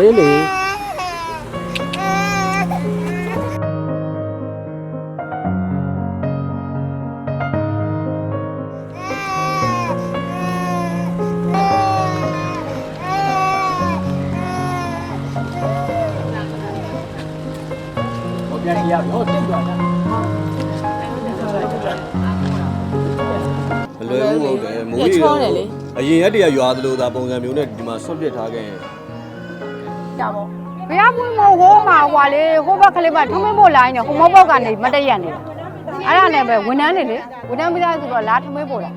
အေးလေဟိုပြန်ကြည့်ရပြီဟိုတိတ်သွားတာမလွယ်ဘူးဟုတ်တယ်မိုးရီအရင်ရက်တည်းကရွာသလိုသာပုံစံမျိုးနဲ့ဒီမှာဆွန့်ပစ်ထားခဲ့ရင် ဘယ်ကပွင့်မို့ဟိုးမှာဟွာလေဟိုဘက်ကလေးကထုံးမဖို့လိုင်းနေဟိုမောဘောက်ကနေမတည့်ရက်နေတယ်အဲ့ဒါနဲ့ပဲဝန်ထမ်းနေလေဝန်ထမ်းမိသားစုတော့လာထုံးမဖို့လာ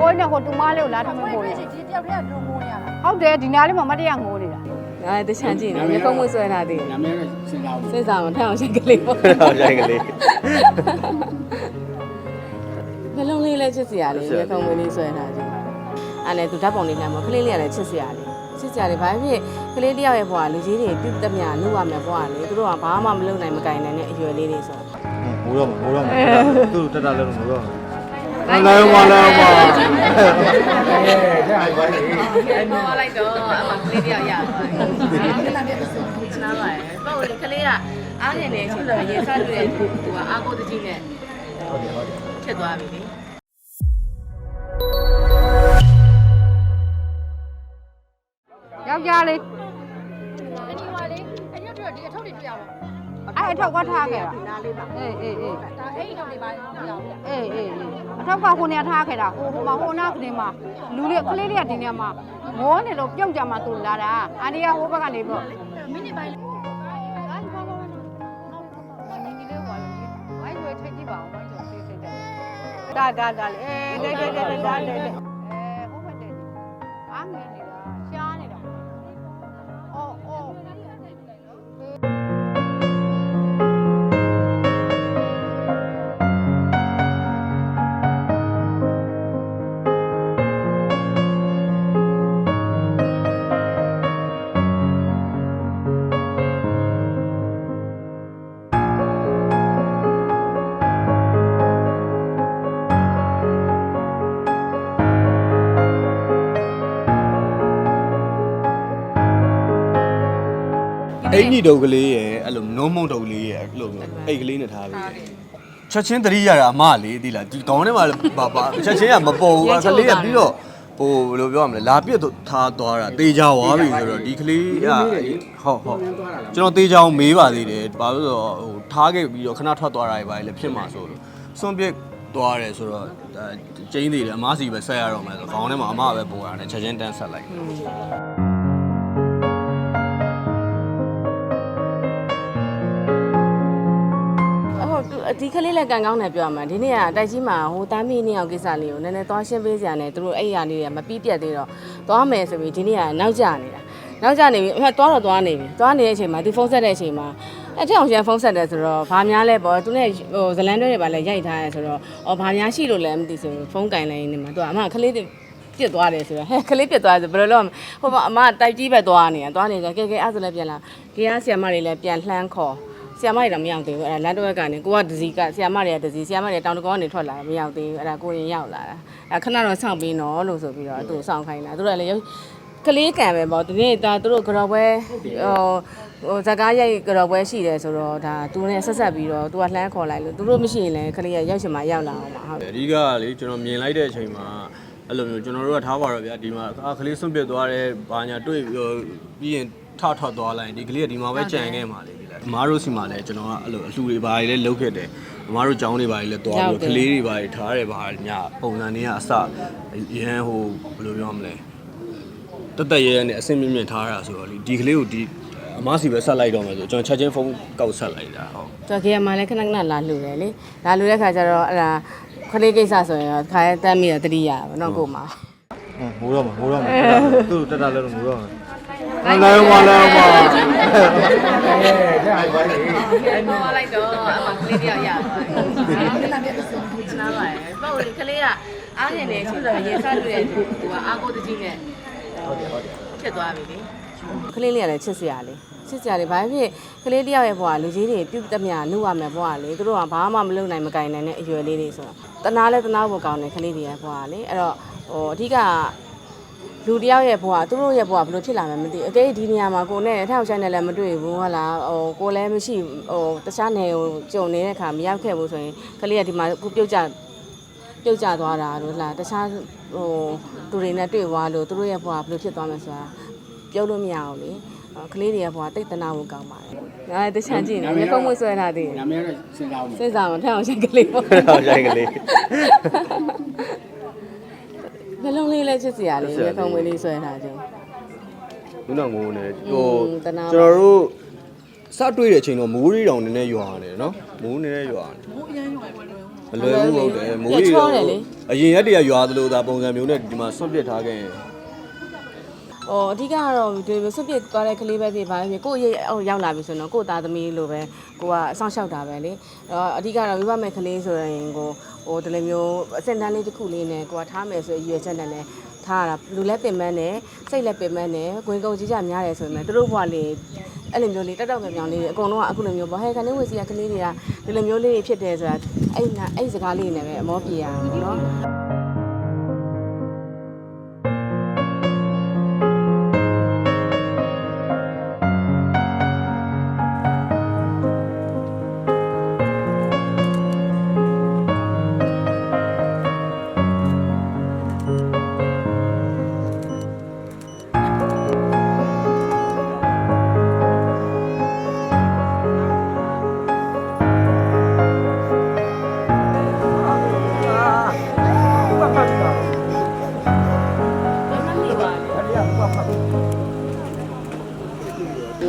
ကိုင်းနဲ့ဟိုတူမလေးကိုလာထုံးမဖို့လေဟုတ်တယ်ဒီနားလေးမှာမတည့်ရက်ငိုနေတာငါတချမ်းကြည့်နေရေကုန်းမဆွဲတာတည်းနာမည်နဲ့စဉ်းစားဘူးစိတ်ဆောင်ထအောင်ရှိကလေးပေါ့ဟုတ်ရိုက်ကလေးနှလုံးလေးလည်းချစ်စရာလေးရေကုန်းမလေးဆွဲတာတည်းအဲ့နဲ့သူဓာတ်ပုံလေးလှမ်းမကလေးလေးကလည်းချစ်စရာလေးချ စ်စရာလေးဘာဖြစ်ကလေးတယောက်ရဲ့ဘဝလူကြီးတွေပြုတ်တမျှနှုတ်ရမယ်ဘဝလေသူတို့ကဘာမှမလုပ်နိုင်မကင်နိုင်တဲ့အရွယ်လေးတွေဆိုမိုးတော့မိုးတော့သူ့တက်တာလည်းမိုးတော့လာရောမလာရောမအဲတဲ့ဟာပါလေအဲ့တော့လိုက်တော့အမကလေးတယောက်ရသွားတယ်နားပါတယ်ပေါ့လေကလေးကအားငယ်နေချင်းတော့ရေစားတွေ့တဲ့သူကအာကိုတကြီးနဲ့ဖြစ်သွားပြီလေ က်ျားလေးအဲ့အထောက်ကထားခဲ့တာအေးအေးအေးဒါအဲ့အထောက်တွေပါအေးအေးအေးအထောက်ကဟိုနေထားခဲ့တာဟိုဟိုမှာဟိုနာကလေးမှာလူလေးကလေးလေးကဒီနေရာမှာငေါနေလို့ပြုတ်ကြမှာသူလာတာအန်ဒီကဟိုဘက်ကနေပေါ့မိနစ်ပိုင်းဒါဒါဒါလေအဲဒါဒါဒါဒါလေအဲဟုတ်ပါတဲ့အားင အိမ်ကြီးတုပ်ကလေးရဲ့အဲ့လိုနုံးမုံတုပ်ကလေးရဲ့အဲ့လိုမျိုးအိတ်ကလေးနဲ့ထားပြီးချက်ချင်းတတိရတာအမလေးသိလားဒီကောင်းထဲမှာဘာဘာချက်ချင်းကမပေါ်ဘူးကလေးကပြီးတော့ဟိုဘယ်လိုပြောရမလဲလာပြစ်ထားသွားတာတေချာသွားပြီဆိုတော့ဒီကလေးကဟုတ်ဟုတ်ကျွန်တော်တေချာအောင်မေးပါသေးတယ်ဘာလို့ဆိုတော့ဟိုထားခဲ့ပြီးတော့ခဏထွက်သွားတာတွေပါလေဖြစ်မှာဆိုလို့စွန့်ပစ်သွားတယ်ဆိုတော့ကျင်းသေးတယ်အမစီပဲဆက်ရတော့မယ်ဆိုခေါင်းထဲမှာအမပဲပေါ်ရတယ်ချက်ချင်းတန်းဆက်လိုက် ဒီကလေးလည်းကန်ကောင်းတယ်ပြောရမှာဒီနေ့ကတိုက်ကြီးမှာဟိုတာမီနှစ်ယောက်ကိစ္စလေးကိုနည်းနည်းသွားရှင်းပေးစရာနဲ့သူတို့အဲ့ရလေးတွေကမပြီးပြတ်သေးတော့သွားမယ်ဆိုပြီးဒီနေ့ကနောက်ကျနေတာနောက်ကျနေပြီအမှသွားတော့သွားနေပြီသွားနေတဲ့အချိန်မှာဒီဖုန်းဆက်တဲ့အချိန်မှာအဲ့ထက်အောင်ရန်ဖုန်းဆက်တယ်ဆိုတော့ဘာများလဲပေါ့သူနဲ့ဟိုဇလန်တွဲတွေပါလဲရိုက်ထားရဲဆိုတော့အော်ဘာများရှိလို့လဲမသိဆိုဖုန်းကင်လိုက်နေမှာသူကအမကလေးတွေပြစ်သွားတယ်ဆိုတော့ဟဲ့ကလေးပြစ်သွားတယ်ဆိုဘယ်လိုလုပ်ဟိုမှာအမတိုက်ကြီးပဲသွားနေတာသွားနေကြကဲကဲအဲ့ဆိုလည်းပြန်လာဒီကဆီယမတွေလည်းပြန်လှမ်းခေါ် ဆီယမတွေတော့မရောက်သေးဘူးအဲ့ဒါလမ်းတစ်ဝက်ကနေကိုကဒစီကဆီယမတွေကဒစီဆီယမတွေတောင်တကောကနေထွက်လာတာမရောက်သေးဘူးအဲ့ဒါကိုရင်ရောက်လာတာအဲ့ခဏတော့စောင့်ပြီးနော်လို့ဆိုပြီးတော့သူ့စောင့်ခိုင်းတာသူတို့ကလည်းကလေးကံပဲပေါ့ဒီနေ့ဒါသူတို့ကြော်ပွဲဟိုဟိုဇကားရိုက်ကြော်ပွဲရှိတယ်ဆိုတော့ဒါသူနဲ့ဆက်ဆက်ပြီးတော့သူကလှမ်းခေါ်လိုက်လို့သူတို့မရှိရင်လည်းကလေးကရောက်ချင်မှရောက်လာအောင်ပါဟုတ်အဓိကကလေကျွန်တော်မြင်လိုက်တဲ့အချိန်မှာအဲ့လိုမျိုးကျွန်တော်တို့ကထားပါတော့ဗျာဒီမှာအခလေးစွန့်ပစ်သွားတယ်ဘာညာတွေ့ပြီးတော့ပြီးရင်ထထသွားလိုက်ရင်ဒီကလေးကဒီမှာပဲကြံခဲ့မှာလေဒီလား အမားတို့စီမှာလည်းကျွန်တော်ကအဲ့လိုအလှူတွေဘာတွေလည်းလုပ်ခဲ့တယ်အမားတို့ကြောင်းတွေဘာတွေလည်းသွားပြီးတော့ကလေးတွေဘာတွေထားတယ်ဘာညာပုံစံတွေကအစရန်ဟိုဘယ်လိုပြောမလဲတက်တက်ရဲရဲနဲ့အဆင်မြင့်မြင့်ထားတာဆိုတော့လေဒီကလေးကိုဒီအမားစီပဲဆက်လိုက်တော့မယ်ဆိုကျွန်တော်ချက်ချင်းဖုန်းကောက်ဆက်လိုက်တာဟုတ်ကျော်ကေမှာလည်းခဏခဏလာလှူတယ်လေလာလှူတဲ့ခါကျတော့အဲ့ဒါခလေးကိစ္စဆိုရင်တော့ခါရဲတမ်းမိတော့တတိယပါတော့ကို့မှာမိုးတော့မိုးတော့သူ့တက်တာလည်းမိုးတော့လာ ရောမလာရောမအဲတဲ့ဟာပါလေအဲ့တော့လိုက်တော့အမကလေးတယောက်ရသွားတယ်နားပါတယ်ပေါ့လေကလေးကအားငယ်နေချင်းတော့ရေစားတွေ့တဲ့သူကအာကိုတကြီးနဲ့ဖြစ်သွားပြီလေကလေးလေးကလည်းချစ်စရာလေးချစ်စရာလေးဘာဖြစ်ကလေးတယောက်ရဲ့ဘဝလူကြီးတွေပြုတ်တမျှနှုတ်ရမယ်ဘဝလေသူတို့ကဘာမှမလုပ်နိုင်မကင်နိုင်တဲ့အရွယ်လေးတွေဆိုတော့တနာလဲတနာဖို့ကောင်းတယ်ကလေးတွေရဲ့ဘဝလေအဲ့တော့ဟိုအဓိက လူတယောက်ရဲ့ဘဝသူတို့ရဲ့ဘဝဘယ်လိုဖြစ်လာမှန်းမသိဘူးအကဲဒီနေရာမှာကိုနဲ့အထောက်ဆိုင်နဲ့လည်းမတွေ့ဘူးဟုတ်လားဟိုကိုလည်းမရှိဟိုတခြားနယ်ကိုကြုံနေတဲ့အခါမရောက်ခဲ့ဘူးဆိုရင်ကလေးကဒီမှာကိုပြုတ်ကြပြုတ်ကြသွားတာလို့လားတခြားဟိုသူတွေနဲ့တွေ့သွားလို့သူတို့ရဲ့ဘဝဘယ်လိုဖြစ်သွားမှန်းဆိုတာပြောလို့မရအောင်လေကလေးတွေရဲ့ဘဝတိတ်တနာဖို့ကောင်းပါတယ်။ငါတခြားကြည့်နေရေကုန်းမွေးဆွဲထားသေးတယ်နာမည်ကတော့စဉ်းစားအောင်။စိတ်ဆောင်ထအောင်ရှင်ကလေးပေါ့ဟုတ်ရိုက်ကလေး။ နှလုံးလေးလည်းချစ်စရာလေးရေကုန်းမွေးလေးဆွဲထားခြင်းခုနကငိုနေอืဟိုมတနာပါကျွန်တော်တို့စတွေ့တဲ့အချိန်တော့မိုးရီတောင်နည်းနည်းရွာနေတယ်နော်မိုးနည်းနည်းရွာနေမိုးအရင်ရွာမလွယ်ဘူးဟုတ်တယ်မိုးရီတောင်အရင်ရက်တည်းကရွာသလိုဒါပုံစံမျိုးနဲ့ဒီမှာဆွတ်ပစ်ထားခဲ့ရင်။ ဟိုအဓိကကတော့ဒီဆွတ်ပစ်သွားတဲ့ကလေးပဲဖြစ်ပါဖြစ်ကိုယ့်ရဲ့ဟိုရောက်လာပြီဆိုတော့ကိုယ့်သားသမီးလိုပဲကိုကအဆောင်လျှောက်တာပဲလေ။အဲ့တော့အဓိကတော့မိဘမဲ့ကလေးဆိုရင်ကိုဟိုဒီလိုမျိုးအစင်တန်းလေးတစ်ခုလေးနဲ့ကိုကထားမယ်ဆိုရည်ရွယ်ချက်နဲ့လည်းထားရတာလူလည်းပင်ပန်းတယ်စိတ်လည်းပင်ပန်းတယ်ဝင်ကုန်ကြီးကြများတယ်ဆိုရင်သူတို့ဘဝလေးအဲ့လိုမျိုးလေးတက်တော့ကြောင်လေးတွေအကုန်လုံးကအခုလိုမျိုးပေါ့ဟဲ့ကနေဝစီကကလေးတွေကဒီလိုမျိုးလေးတွေဖြစ်တယ်ဆိုတာအဲ့နာအဲ့စကားလေးနဲ့ပဲအမောပြေရအောင်ပေါ့နော်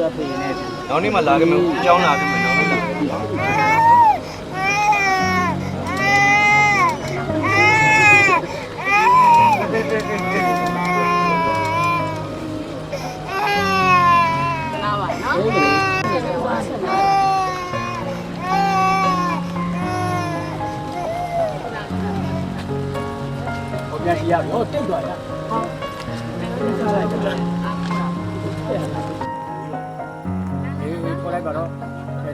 သူကဖေးနေတယ်နောက်နေ့မှလာခဲ့မယ်အကြောင်းလာခဲ့မယ်နောက်နေ့လာခဲ့မယ်နားပါနော်ဟိုပြန်ကြည့်ရပြီဟိုတိတ်သွားတာအေးခေါ် လိုက်ပါတော့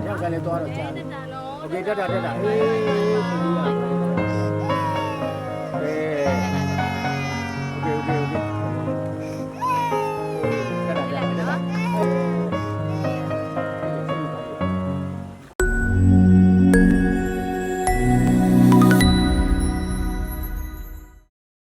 ကြောက်ကြလဲသွားတော့ကြာပြီโอเคတက်တာတက်တာအေး